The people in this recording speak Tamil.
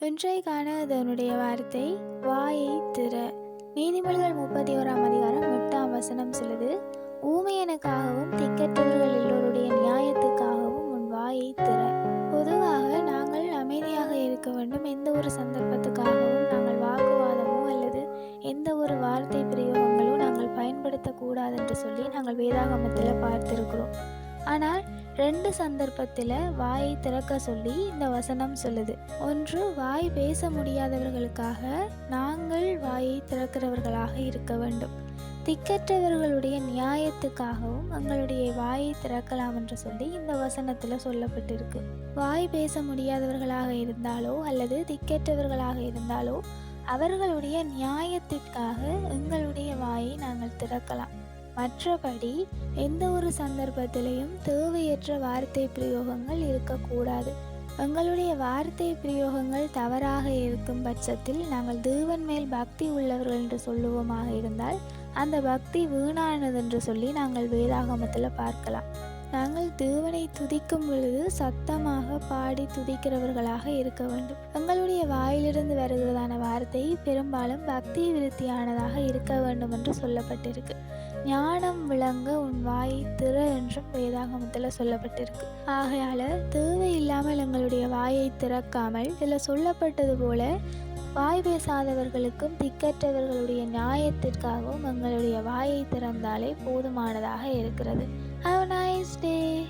இன்றைக்கான அதனுடைய வார்த்தை வாயை திற நீதிமொழிகள் முப்பத்தி ஓராம் அதிகாரம் எட்டாம் வசனம் சொல்லுது ஊமையனுக்காகவும் திக்கற்றவர்கள் எல்லோருடைய நியாயத்துக்காகவும் உன் வாயை திற பொதுவாக நாங்கள் அமைதியாக இருக்க வேண்டும் எந்த ஒரு சந்தர்ப்பத்துக்காகவும் நாங்கள் வாக்குவாதமோ அல்லது எந்த ஒரு வார்த்தை பிரயோகங்களோ நாங்கள் பயன்படுத்தக்கூடாது என்று சொல்லி நாங்கள் வேதாகமத்தில் பார்த்திருக்கிறோம். ஆனால் ரெண்டு சந்தர்ப்பத்தில் வாயை திறக்க சொல்லி இந்த வசனம் சொல்லுது. ஒன்று வாய் பேச முடியாதவர்களுக்காக நாங்கள் வாயை திறக்கிறவர்களாக இருக்க வேண்டும். திக்கற்றவர்களுடைய நியாயத்துக்காகவும் எங்களுடைய வாயை திறக்கலாம் என்று சொல்லி இந்த வசனத்தில் சொல்லப்பட்டிருக்கு. வாய் பேச முடியாதவர்களாக இருந்தாலோ அல்லது திக்கற்றவர்களாக இருந்தாலோ அவர்களுடைய நியாயத்திற்காக எங்களுடைய வாயை நாங்கள் திறக்கலாம். மற்றபடி எந்த ஒரு சந்தர்ப்பத்திலையும் தேவையற்ற வார்த்தை பிரயோகங்கள் இருக்கக்கூடாது. எங்களுடைய வார்த்தை பிரயோகங்கள் தவறாக இருக்கும் பட்சத்தில் நாங்கள் தேவன் மேல் பக்தி உள்ளவர்கள் என்று சொல்லுவோமாக இருந்தால் அந்த பக்தி வீணானது என்று சொல்லி நாங்கள் வேதாகமத்தில் பார்க்கலாம். நாங்கள் தேவனை துதிக்கும் பொழுது சத்தமாக பாடி துதிக்கிறவர்களாக இருக்க வேண்டும். எங்களுடைய வாயிலிருந்து வருகிறதான வார்த்தை பெரும்பாலும் பக்தி விருத்தியானதாக இருக்க வேண்டும் என்று சொல்லப்பட்டிருக்கு. ஞானம் விளங்க உன் வாய் திற என்றும் வேதாகமத்தில் சொல்லப்பட்டிருக்கு. ஆகையால் தேவையில்லாமல் எங்களுடைய வாயை திறக்காமல் இதில் சொல்லப்பட்டது போல வாய் பேசாதவர்களுக்கும் திக்கற்றவர்களுடைய நியாயத்திற்காகவும் எங்களுடைய வாயை திறந்தாலே போதுமானதாக இருக்கிறது. Have nice day